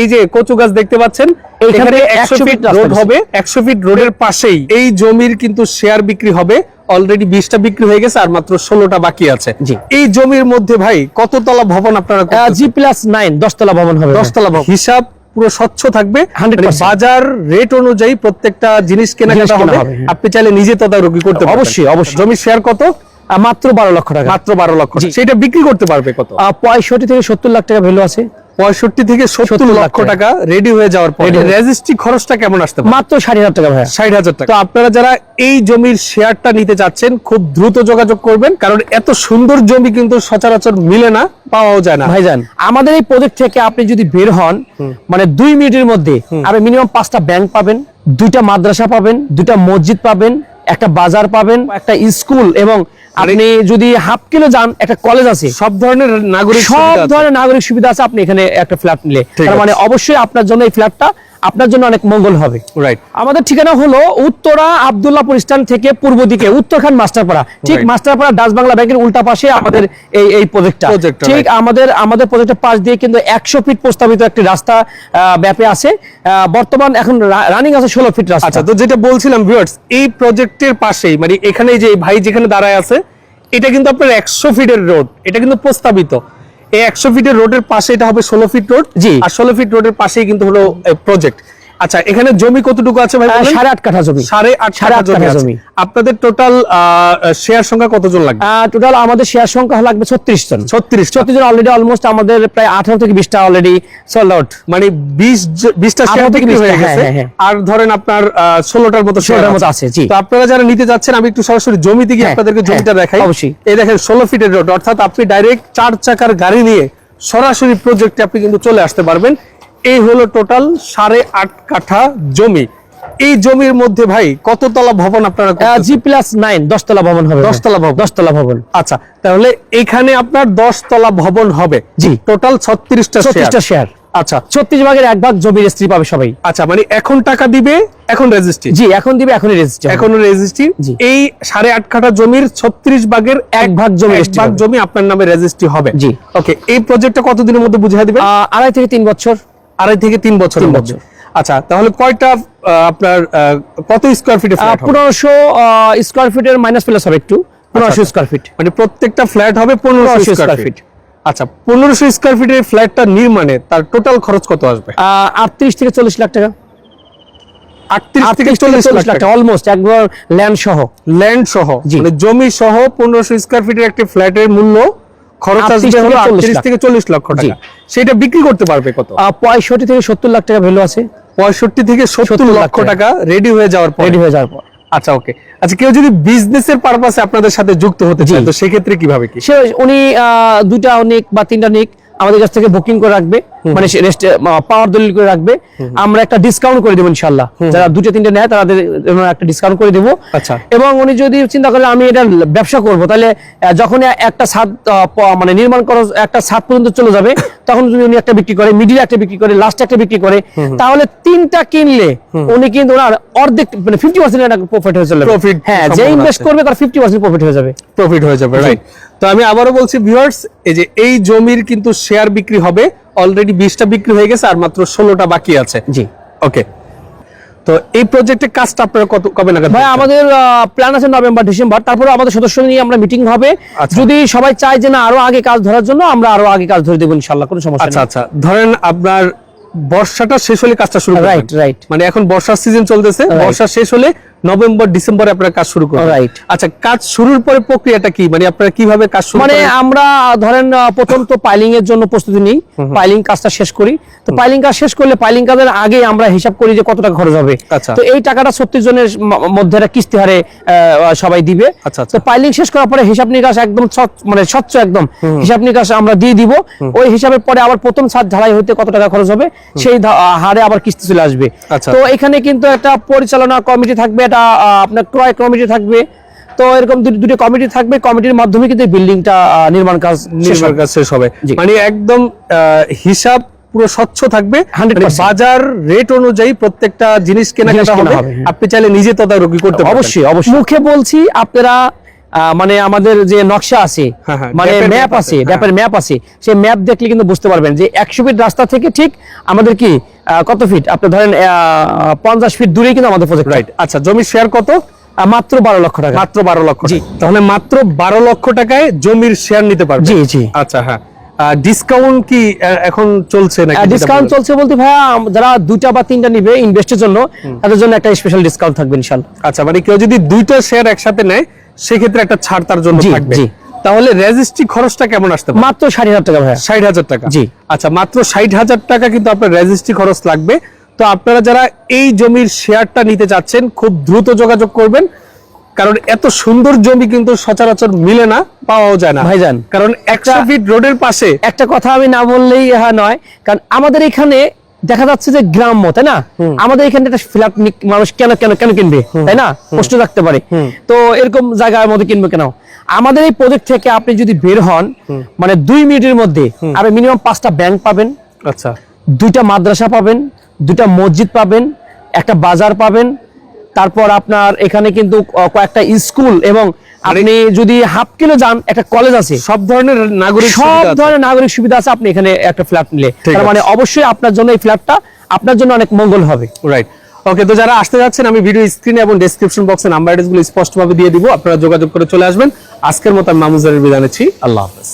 এই যে কচু গাছ দেখতে পাচ্ছেন এখানে থেকে 100 100 ফিট রোড। হবে একশো ফিট রোডের পাশেই এই জমির কিন্তু শেয়ার বিক্রি হবে। অলরেডি বিশটা বিক্রি হয়ে গেছে আর মাত্র ষোলোটা বাকি আছে। এই জমির মধ্যে ভাই কততলা ভবন আপনারা জি প্লাস নাইন দশতলা ভবন হবে দশতলা ভবন। হিসাব পুরো স্বচ্ছ থাকবে। 100% মানে বাজার রেট অনুযায়ী প্রত্যেকটা জিনিস কেনাকাটা কেনা হবে। হ্যাঁ। আপনি চাইলে নিজে তদারকি করতে অবশ্যই, অবশ্যই। জমির শেয়ার কত? মাত্র বারো লক্ষ টাকা। মাত্র বারো লক্ষ। সেটা বিক্রি করতে পারবে কত? পঁয়ষট্টি থেকে সত্তর লাখ টাকা ভ্যালু আছে। পঁয়ষট্টি থেকে সত্তর লক্ষ টাকা। রেডি হয়ে যাওয়ার পর রেজিস্ট্রি খরচটা কেমন আসতে মাত্র ষাট হাজার টাকা ভাইয়া। ষাট হাজার টাকা। তো আপনারা যারা এই জমির শেয়ারটা নিতে চাচ্ছেন খুব দ্রুত যোগাযোগ করবেন কারণ এত সুন্দর জমি কিন্তু সচরাচর মিলে না পাওয়াও যায় না। ভাইজান। আমাদের এই প্রজেক্ট থেকে আপনি যদি বের হন মানে দুই মিনিটের মধ্যে আপনি মিনিমাম পাঁচটা ব্যাংক পাবেন দুইটা মাদ্রাসা পাবেন দুইটা মসজিদ পাবেন একটা বাজার পাবেন একটা স্কুল এবং আপনি যদি হাফ কিলো যান একটা কলেজ আছে। সব ধরনের নাগরিক সব ধরনের নাগরিক সুবিধা আছে আপনি এখানে একটা ফ্ল্যাট নিলে। তার মানে অবশ্যই আপনার জন্য এই ফ্ল্যাটটা আপনার জন্য অনেক মঙ্গল হবে। রাইট আমাদের ঠিকানা হলো উত্তরা আবদুল্লাহপুর স্ট্যান্ড থেকে পূর্ব দিকে উত্তরখান মাস্টারপাড়া। ঠিক. মাস্টারপাড়া ডাচ বাংলা ব্যাংকের উল্টা পাশে আমাদের এই এই প্রজেক্টটা ঠিক আমাদের আমাদের প্রজেক্টের পাশ দিয়ে কিন্তু একশো ফিট প্রস্তাবিত একটি রাস্তা ব্যাপে আছে। বর্তমান এখন রানিং আছে ষোলো ফিট রাস্তা। আচ্ছা তো যেটা বলছিলাম ভিউয়ার্স এই প্রজেক্টের পাশেই মানে এখানে যে ভাই যেখানে দাঁড়ায় আছে এটা কিন্তু আপনার একশো ফিটের রোড। এটা কিন্তু প্রস্তাবিত। এই একশো ফিটের রোডের পাশে এটা হবে ষোলো ফিট রোড। জি। আর ষোলো ফিট রোডের পাশেই কিন্তু হলো প্রজেক্ট আচ্ছা এখানে জমি কতটুকু আছে ভাই? সাড়ে আট কাঠা জমি। সাড়ে আট সাড়ে কাঠা আট জমি কাঠা জমি। আপনাদের টোটাল শেয়ার সংখ্যা কতজন লাগবে? টোটাল আমাদের শেয়ার সংখ্যা লাগবে ছত্রিশ জন। ছত্রিশ ছত্রিশ জন অলরেডি অলমোস্ট আমাদের প্রায় আঠারো থেকে বিশটা অলরেডি সোল্ড আউট মানে বিশ বিশটা শেয়ার থেকে বিক্রি হয়ে গেছে। হ্যাঁ, হ্যাঁ, আর ধরেন আপনার ষোলোটার মতো শেয়ার 16টার মতো আছে, জি। তো আপনারা যারা নিতে যাচ্ছেন আমি একটু সরাসরি জমিতে গিয়ে হ্যাঁ, আপনাদেরকে জমিটা হ্যাঁ, দেখাই। অবশ্যই। এই দেখেন ষোলো ফিটের রোড অর্থাৎ আপনি ডাইরেক্ট চার চাকার গাড়ি নিয়ে সরাসরি প্রজেক্টে আপনি কিন্তু চলে আসতে পারবেন। এই হলো টোটাল সাড়ে আট কাঠা জমি। এই জমির মধ্যে ভাই কততলা ভবন আপনারা? জি প্লাস নাইন দশতলা ভবন হবে দশতলা ভবন। দশতলা ভবন। আচ্ছা তাহলে এখানে আপনার দশ তলা ভবন হবে। জি। টোটাল ছত্রিশটা ছত্রিশটা শেয়ার আচ্ছা। ছত্রিশ ভাগের এক ভাগ জমির স্ত্রী পাবে সবাই। আচ্ছা মানে এখন টাকা দিবে এখন রেজিস্ট্রি জি এখন দিবে এখনই রেজিস্ট্রি এখনও রেজিস্ট্রি এই সাড়ে আট কাঠা জমির ছত্রিশ ভাগের এক ভাগ জমি এক ভাগ জমি আপনার নামে রেজিস্ট্রি হবে। জি। ওকে এই প্রজেক্টটা কতদিনের মধ্যে বুঝিয়ে দিবেন? আড়াই থেকে তিন বছর। আড়াই থেকে তিন বছরের তিন বছর। আচ্ছা তাহলে কয়টা আপনার কত স্কোয়ার ফিটে পনেরোশো স্কোয়ার ফিটের মাইনাস প্লাস হবে একটু। পনেরোশো আচ্ছা। স্কোয়ার ফিট মানে প্রত্যেকটা ফ্ল্যাট হবে পনেরোশো 1500 স্কোয়ার ফিট আচ্ছা পনেরোশো স্কোয়ার ফিটের ফ্ল্যাটটা নির্মাণে তার টোটাল খরচ কত আসবে? আটত্রিশ থেকে চল্লিশ লাখ টাকা। আটত্রিশ থেকে থেকে চল্লিশ চল্লিশ লাখ টাকা। অলমোস্ট একবার ল্যান্ড সহ। ল্যান্ড সহ। মানে জমি সহ পনেরোশো স্কোয়ার ফিটের একটি ফ্ল্যাটের মূল্য খরচ আসবে হলো 40 থেকে চল্লিশ লক্ষ টাকা। সেটা বিক্রি করতে পারবে কত? আহ, পঁয়ষট্টি থেকে সত্তর লাখ টাকা ভ্যালু আছে। পঁয়ষট্টি থেকে সত্তর 70 লাখ লক্ষ টাকা। রেডি হয়ে যাওয়ার পর। রেডি হয়ে যাওয়ার পর। আচ্ছা ওকে আচ্ছা কেউ যদি বিজনেসের পারপাসে আপনাদের সাথে যুক্ত হতে চায় তো সেক্ষেত্রে কীভাবে কি? সে উনি আহ, অনেক নিক বা তিনটা নিক। আমাদের কাছ থেকে বুকিং করে রাখবে মানে পাওয়ার দলিল করে রাখবে। আমরা একটা ডিসকাউন্ট করে দেবো ইনশাল্লাহ যারা দুটো তিনটে নেয় তাদের একটা ডিসকাউন্ট করে দেবো। আচ্ছা। এবং উনি যদি চিন্তা করে আমি এটা ব্যবসা করব তাহলে যখন একটা ছাদ মানে নির্মাণ খরচ একটা ছাদ পর্যন্ত চলে যাবে তখন যদি উনি একটা বিক্রি করে মিডিল একটা বিক্রি করে লাস্ট একটা বিক্রি করে তাহলে তিনটা কিনলে উনি কিন্তু ওনার অর্ধেক মানে ফিফটি পার্সেন্ট প্রফিট হয়ে চলে যাবে। Profit হ্যাঁ যে ইনভেস্ট করবে তার ফিফটি পার্সেন্ট প্রফিট হয়ে যাবে। প্রফিট হয়ে যাবে রাইট তো আমি আবারও বলছি ভিউয়ার্স এই যে এই জমির কিন্তু শেয়ার বিক্রি হবে। অলরেডি বিশটা বিক্রি হয়ে গেছে আর মাত্র ষোলোটা বাকি আছে। জি। ওকে তো এই প্রজেক্টের কাজটা আপনারা কত কবে নাগাদ ভাই আমাদের প্ল্যান আছে নভেম্বর ডিসেম্বর। তারপরে আমাদের সদস্য নিয়ে আমরা মিটিং হবে। আচ্ছা। যদি সবাই চায় যে না আরও আগে কাজ ধরার জন্য আমরা আরও আগে কাজ ধরে দেবো ইনশাল্লাহ কোনো সমস্যা আচ্ছা আচ্ছা। ধরেন আপনার বর্ষাটা শেষ হলে কাজটা শুরু Right, right. মানে এখন বর্ষার সিজন চলতেছে. বর্ষা শেষ হলে নভেম্বর ডিসেম্বরে আপনারা কাজ শুরু করবেন। Right. আচ্ছা কাজ শুরুর পরে প্রক্রিয়াটা কি? মানে আপনারা কীভাবে কাজ শুরু মানে আমরা ধরেন প্রথম তো পাইলিং এর জন্য প্রস্তুতি নিই। পাইলিং কাজটা শেষ করি। তো পাইলিং কাজ শেষ করলে পাইলিং কাজের আগে আমরা হিসাব করি যে কত টাকা খরচ হবে। আচ্ছা। তো এই টাকাটা ছত্রিশ জনের মধ্যে একটা কিস্তি হারে সবাই দিবে। আচ্ছা, আচ্ছা। তো পাইলিং শেষ করার পরে হিসাব নিকাশ একদম মানে স্বচ্ছ একদম। হিসাব নিকাশ আমরা দিয়ে দিব। ওই হিসাবের পরে আবার প্রথম ছাদ ঢালাই হতে কত টাকা খরচ হবে সেই হারে আবার কিস্তি চলে আসবে। তো এখানে কিন্তু একটা পরিচালনা কমিটি থাকবে আহ, আপনার ক্রয় কমিটি থাকবে। তো এরকম দুটি কমিটি থাকবে। কমিটির মাধ্যমে কিন্তু বিল্ডিংটা নির্মাণ কাজ শেষ নির্মাণ কাজ শেষ হবে। মানে একদম হিসাব পুরো স্বচ্ছ থাকবে। 100% মানে বাজার রেট অনুযায়ী প্রত্যেকটা জিনিস কেনাকাটা কেনা হবে। হ্যাঁ। আপনি চাইলে নিজে তদারকি করতে অবশ্যই অবশ্যই। মুখে বলছি আপনারা মানে আমাদের যে নকশা আছে হ্যাঁ, হ্যাঁ, মানে ম্যাপ আছে আছে, ম্যাপের ম্যাপ আছে সেই ম্যাপ দেখলে কিন্তু বুঝতে পারবেন যে একশো ফিট রাস্তা থেকে ঠিক আমাদের কি কত ফিট? আপনি ধরেন পঞ্চাশ ফিট দূরে কিন্তু আমাদের প্রজেক্ট রাইট আচ্ছা জমির শেয়ার কত? মাত্র বারো লক্ষ টাকা। মাত্র বারো লক্ষ জি। তাহলে মাত্র বারো লক্ষ টাকায় জমির শেয়ার নিতে পারবে জি, জি। আচ্ছা হ্যাঁ। ডিসকাউন্ট কি এখন চলছে নাকি ডিসকাউন্ট চলছে বলতে ভাইয়া যারা দুইটা বা তিনটা নিবে ইনভেস্টের জন্য তাদের জন্য একটা স্পেশাল ডিসকাউন্ট থাকবে ইনশাল্লাহ। আচ্ছা মানে কেউ যদি দুইটা শেয়ার একসাথে নেয় সেক্ষেত্রে একটা ছাড় তার জন্য থাকবে। তাহলে রেজিস্ট্রি খরচটা কেমন আসতে পারে? মাত্র ষাট হাজার টাকা ভাইয়া। ষাট হাজার টাকা। জি। আচ্ছা মাত্র ষাট হাজার টাকা কিন্তু আপনার রেজিস্ট্রি খরচ লাগবে। তো আপনারা যারা এই জমির শেয়ারটা নিতে চাচ্ছেন খুব দ্রুত যোগাযোগ করবেন। কারণ এত সুন্দর জমি কিন্তু সচরাচর মিলে না পাওয়াও যায় না। ভাইজান, কারণ একশো ফিট রোডের পাশে একটা কথা আমি না বললেই হ্যাঁ নয়। কারণ আমাদের এখানে দেখা যাচ্ছে যে গ্রাম্য তাই না? আমাদের এখানে একটা ফ্ল্যাট মানুষ কেন কেন কেন কিনবে তাই না? প্রশ্ন রাখতে পারে। তো এরকম জায়গার মধ্যে কিনবে কেন? আমাদের এই প্রজেক্ট থেকে আপনি যদি বের হন মানে দুই মিনিটের মধ্যে আপনি মিনিমাম পাঁচটা ব্যাংক পাবেন আচ্ছা। দুইটা মাদ্রাসা পাবেন দুইটা মসজিদ পাবেন একটা বাজার পাবেন তারপর আপনার এখানে কিন্তু কয়েকটা স্কুল এবং আপনি যদি হাফ কিলো যান একটা কলেজ আছে। সব ধরনের নাগরিক সব। ধরনের নাগরিক সুবিধা আছে আপনি এখানে একটা ফ্ল্যাট নিলে। তার মানে অবশ্যই আপনার জন্য এই ফ্ল্যাটটা আপনার জন্য অনেক মঙ্গল হবে। রাইট ওকে তো যারা আসতে যাচ্ছেন আমি ভিডিও স্ক্রিনে এবং ডেসক্রিপশন বক্সে নাম্বারগুলো স্পষ্টভাবে দিয়ে দিব। আপনারা যোগাযোগ করে চলে আসবেন। আজকের মতো আমি মামুজারের বিদায় নিচ্ছি। আল্লাহ হাফেজ।